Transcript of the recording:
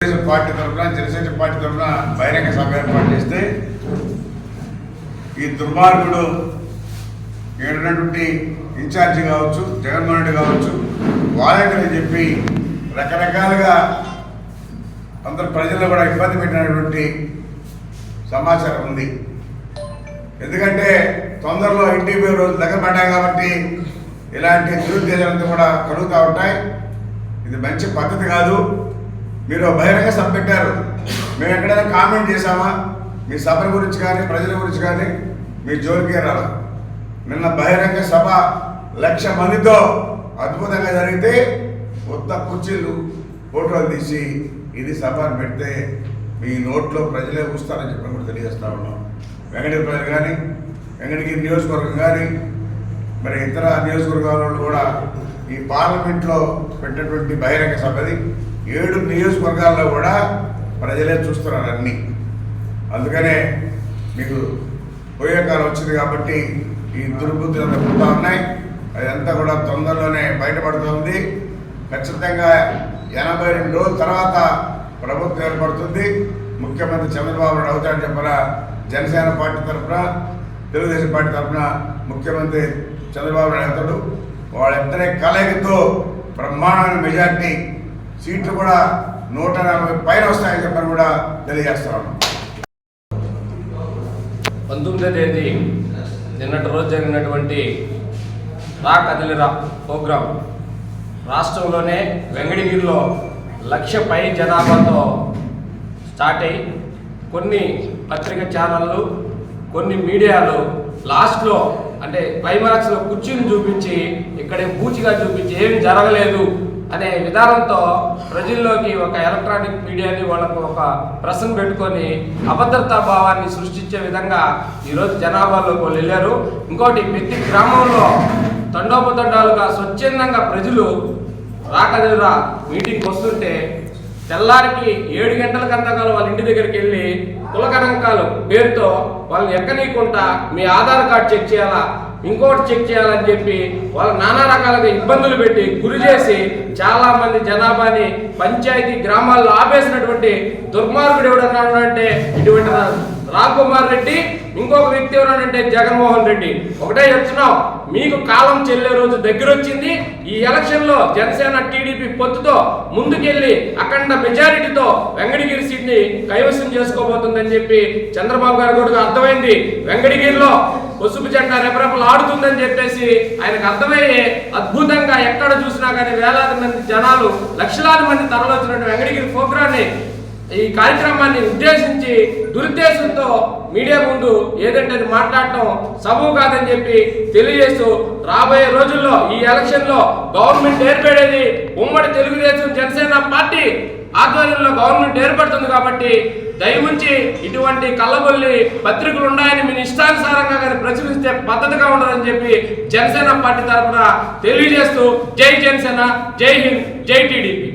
Telugu Desam party తరఫున Janasena party తరఫున బహిరంగ సభ ఏర్పాటు చేస్తే ఈ దుర్మార్గుడు ఏడున్నటువంటి ఇన్ఛార్జి కావచ్చు జగన్మోహన్ రెడ్డి కావచ్చు వాలంటీర్ అని చెప్పి రకరకాలుగా అందరు ప్రజల్లో కూడా ఇబ్బంది పెట్టినటువంటి సమాచారం ఉంది. ఎందుకంటే తొందరలో ఇంటికి రోజు దగ్గర పడ్డాయి కాబట్టి ఇలాంటి దురుద్దేశాలతో కూడా కలుగుతూ ఉంటాయి. ఇది మంచి పద్ధతి కాదు. మీరు బహిరంగ సభ పెట్టారు. మేము ఎక్కడైనా కామెంట్ చేశామా? మీ సభ గురించి కానీ ప్రజల గురించి కానీ మీ జోలికి రాదు నిన్న బహిరంగ సభ లక్ష మందితో అద్భుతంగా జరిగితే కొత్త కుర్చీలు ఫోటోలు తీసి ఇది సభ పెడితే మీ నోట్లో ప్రజలే కూస్తారని చెప్పి కూడా తెలియజేస్తా ఉన్నాం. వెంకటగిరి ప్రజలు కానీ వెంకటగిరి నియోజకవర్గం కానీ మరి ఇతర నియోజకవర్గాల కూడా ఈ పార్లమెంట్లో పెట్టినటువంటి బహిరంగ సభది ఏడు నియోజకవర్గాల్లో కూడా ప్రజలే చూస్తున్నారు అన్నీ. అందుకనే మీకు పోయే కాలం వచ్చింది కాబట్టి ఈ దుర్బుద్ధులు అంతా పుడతా ఉన్నాయి. అదంతా కూడా తొందరలోనే బయటపడుతుంది ఖచ్చితంగా ఎనభై రెండు రోజుల తర్వాత ప్రభుత్వం ఏర్పడుతుంది. ముఖ్యమంత్రి చంద్రబాబు నాయుడు అవుతాడని చెప్పిన జనసేన పార్టీ తరఫున తెలుగుదేశం పార్టీ తరఫున ముఖ్యమంత్రి చంద్రబాబు నాయుడు అవుతాడు వాళ్ళిద్దరి కలయికతో బ్రహ్మాండమైన మెజార్టీ సీట్లు కూడా నూట నలభై పైన వస్తాయని చెప్పని కూడా తెలియజేస్తా ఉన్నాం. పంతొమ్మిదో తేదీ నిన్నటి రోజు జరిగినటువంటి రా కదిలిరా ప్రోగ్రాం. రాష్ట్రంలోనే వెంగళగిరిలో లక్ష పై జనాభాతో స్టార్ట్ అయ్యి కొన్ని పత్రిక ఛానళ్ళు కొన్ని మీడియాలు లాస్ట్లో అంటే క్లైమాక్స్లో కుర్చీని చూపించి ఇక్కడే పూచిగా చూపించి ఏం జరగలేదు అనే విధానంతో ప్రజల్లోకి ఒక ఎలక్ట్రానిక్ మీడియాని వాళ్ళకు ఒక ప్రశ్న పెట్టుకొని అభద్రతా భావాన్ని సృష్టించే విధంగా ఈరోజు జనాభాలోకి వాళ్ళు వెళ్ళారు. ఇంకోటి ప్రతి గ్రామంలో తండోపతండాలుగా స్వచ్ఛందంగా ప్రజలు రాకదిరా మీటింగ్కి వస్తుంటే తెల్లారికి ఏడు గంటల కంతకాలం వాళ్ళ ఇంటి దగ్గరికి వెళ్ళి కులకణంకాలు పేరుతో వాళ్ళని ఎక్కనీయకుండా మీ ఆధార్ కార్డ్ చెక్ చేయాలా ఇంకోటి చెక్ చేయాలని చెప్పి వాళ్ళు నానా రకాలుగా ఇబ్బందులు పెట్టి గురి చేసి చాలా మంది జనాభాని పంచాయతీ గ్రామాల్లో ఆపేసినటువంటి దుర్మార్గుడు ఎవడన్నా అంటే ఇటువంటి కుమార్ రెడ్డి ఇంకొక వ్యక్తి ఎవరంటే జగన్మోహన్ రెడ్డి. ఒకటే చెప్తున్నాం మీకు కాలం చెల్లే రోజు దగ్గర వచ్చింది ఈ ఎలక్షన్లో జనసేన టీడీపీ పొత్తుతో ముందుకెళ్ళి అఖండ మెజారిటీతో వెంకటగిరి సీట్ని కైవసం చేసుకోబోతుందని చెప్పి చంద్రబాబు గారు కూడా అర్థమైంది. వెంకటగిరిలో పసుపు జెండా రెపరెపలు ఆడుతుందని చెప్పేసి ఆయనకు అర్థమయ్యే అద్భుతంగా ఎక్కడ చూసినా కానీ వేలాది మంది జనాలు లక్షలాది మంది తరలివచ్చినటువంటి వెంకటగిరి ప్రోగ్రాన్ని ఈ కార్యక్రమాన్ని ఉద్దేశించి దురుద్దేశంతో మీడియా ముందు ఏదంటే అది మాట్లాడటం సబు కాదని చెప్పి తెలియజేస్తూ రాబోయే రోజుల్లో ఈ ఎలక్షన్లో గవర్నమెంట్ ఏర్పడేది ఉమ్మడి తెలుగుదేశం జనసేన పార్టీ ఆధ్వర్యంలో గవర్నమెంట్ ఏర్పడుతుంది కాబట్టి దయముంచి ఇటువంటి కళ్ళబొల్లి పత్రికలు ఉన్నాయని మీ ఇష్టానుసారంగా కానీ ప్రచురిస్తే పద్ధతిగా ఉండదని చెప్పి జనసేన పార్టీ తరఫున తెలియజేస్తూ జై జనసేన జై హింద్ జై టీడీపీ.